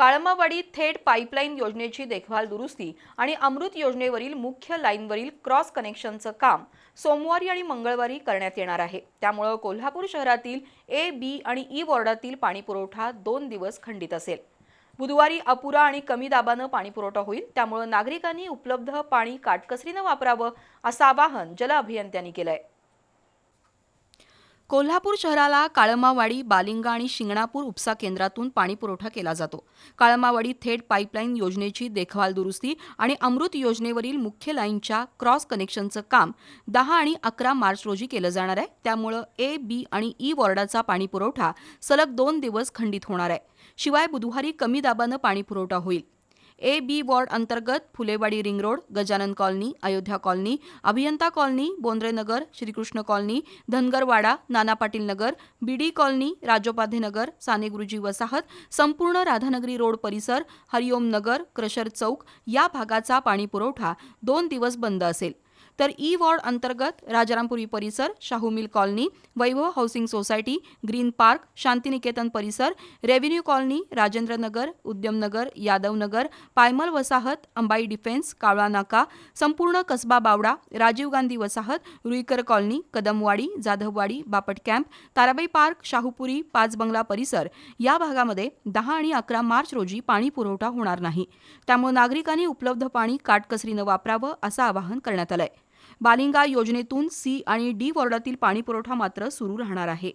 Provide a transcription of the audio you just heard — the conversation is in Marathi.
काळमावाडी थेट पाईपलाईन योजनेची देखभाल दुरुस्ती आणि अमृत योजनेवरील मुख्य लाईनवरील क्रॉस कनेक्शनचं काम सोमवारी आणि मंगळवारी करण्यात येणार आहे. त्यामुळं कोल्हापूर शहरातील ए बी आणि ई वॉर्डातील पाणीपुरवठा दोन दिवस खंडित असेल. बुधवारी अपुरा आणि कमी दाबानं पाणीपुरवठा होईल. त्यामुळं नागरिकांनी उपलब्ध पाणी काटकसरीनं वापरावं असं आवाहन जल अभियंत्यांनी केलं आहे कोल्हापूर शहराला काळमावाडी बालिंगा आणि शिंगणापूर उपसा केंद्रातून पाणीपुरवठा केला जातो. काळमावाडी थेट पाईपलाईन योजनेची देखभाल दुरुस्ती आणि अमृत योजनेवरील मुख्य लाईनच्या क्रॉस कनेक्शनचं काम दहा आणि अकरा मार्च रोजी केलं जाणार आहे. त्यामुळं ए बी आणि ई वॉर्डाचा पाणीपुरवठा सलग दोन दिवस खंडित होणार आहे. शिवाय बुधवारी कमी दाबानं पाणीपुरवठा होईल. ए बी वॉर्ड अंतर्गत Phulewadi ring road Gajanan colony Ayodhya colony अभियंता colony Bondre Nagar Shrikrishna colony Dhangarwada Nana Patil Nagar BD colony Rajopadhye Nagar Saneguruji वसाहत संपूर्ण राधानगरी रोड परिसर हरिओम नगर क्रशर चौक या भागाचा पाणीपुरवठा दोन दिवस बंद असेल. तर ई वॉर्ड अंतर्गत राजारामपुरी परिसर Shahu mill colony Vaibhav housing society green park Shantiniketan परिसर रेव्हेन्यू कॉलनी राजेंद्र नगर उद्यमनगर यादवनगर पायमल वसाहत अंबाई डिफेन्स कावळा नाका संपूर्ण कसबा बावडा राजीव गांधी वसाहत Ruikar colony Kadamwadi Jadhavwadi Bapat camp Tarabai park Shahupuri पाच बंगला परिसर या भागामध्ये दहा आणि अकरा मार्च रोजी पाणी पुरवठा होणार नाही. त्यामुळे नागरिकांनी उपलब्ध पाणी काटकसरीनं वापरावं असं आवाहन करण्यात आलं आहे बालिंगा योजनेतून सी आणि डी वॉर्डातील पाणीपुरवठा मात्र सुरू राहणार आहे.